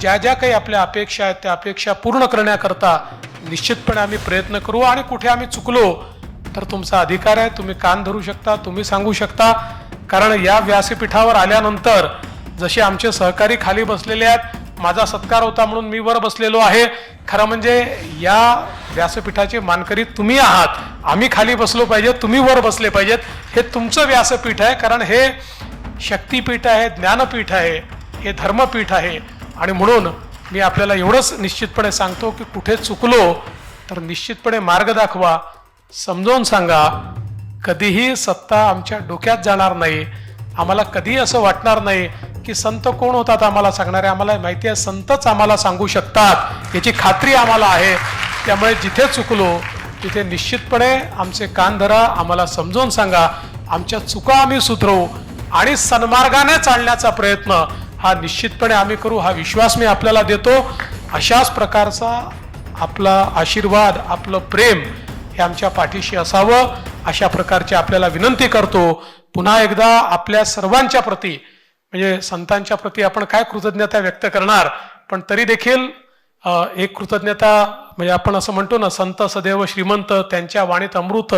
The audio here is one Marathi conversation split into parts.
ज्या ज्या काही आपल्या अपेक्षा आहेत त्या अपेक्षा पूर्ण करण्याकरता निश्चितपणे आम्ही प्रयत्न करू आणि कुठे आम्ही चुकलो तर तुमचा अधिकार आहे. तुम्ही कान धरू शकता तुम्ही सांगू शकता. कारण या व्यासपीठावर आल्यानंतर जसे आमचे सहकारी खाली बसलेले आहेत माझा सत्कार होता म्हणून मी वर बसलेलो आहे. खरं म्हणजे या व्यासपीठाचे मानकरी तुम्ही आहात. आम्ही खाली बसलो पाहिजे तुम्ही वर बसले पाहिजेत. हे तुमचं व्यासपीठ आहे कारण हे शक्तीपीठ आहे ज्ञानपीठ आहे हे धर्मपीठ आहे. आणि म्हणून मी आपल्याला एवढंच निश्चितपणे सांगतो की कुठे चुकलो तर निश्चितपणे मार्ग दाखवा. समजावून सांगा कधीही सत्ता आमच्या डोक्यात जाणार नाही. आम्हाला कधीही असं वाटणार नाही की संत कोण होतात आम्हाला सांगणारे. आम्हाला माहिती आहे संतच आम्हाला सांगू शकतात. याची खात्री आम्हाला आहे. त्यामुळे जिथे चुकलो तिथे निश्चितपणे आमचे कान धरा. आम्हाला समजून सांगा आमच्या चुका आम्ही सुधरवू आणि सन्मार्गाने चालण्याचा प्रयत्न. हा निश्चितपणे आम्ही करू हा विश्वास मी आपल्याला देतो. अशाच प्रकारचा आपला आशीर्वाद आपलं प्रेम हे आमच्या पाठीशी असावं. अशा प्रकारची आपल्याला विनंती करतो. पुन्हा एकदा आपल्या सर्वांच्या प्रती म्हणजे संतांच्या प्रती आपण काय कृतज्ञता व्यक्त करणार? पण तरी देखील एक कृतज्ञता म्हणजे आपण असं म्हणतो ना संत सदैव श्रीमंत त्यांच्या वाणीत अमृत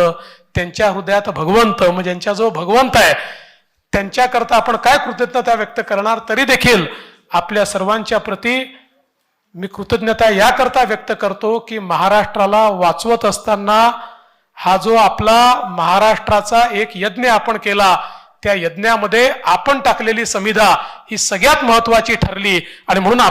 त्यांच्या हृदयात भगवंत म्हणजे ज्यांच्याजवळ भगवंत आहे त्यांच्याकरता आपण काय कृतज्ञता व्यक्त करणार तरी देखील आपल्या सर्वांच्या प्रती मी कृतज्ञता याकरता व्यक्त करतो की महाराष्ट्राला वाचवत असताना हा जो आपला महाराष्ट्राचा एक यज्ञ आपण केला त्या यज्ञामध्ये आपण टाकलेली समिधा ही सगळ्यात महत्वाची ठरली आणि म्हणून